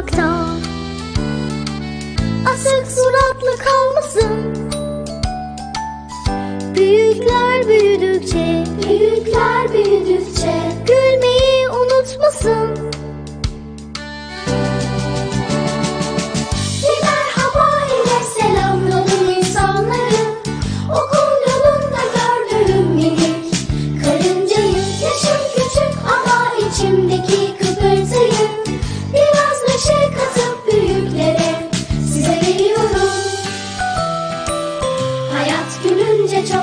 talk, talk.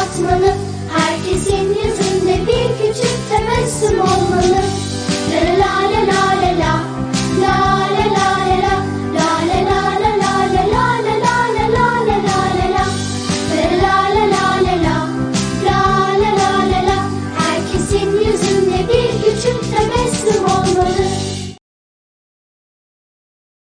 atmalı herkesin yüzü.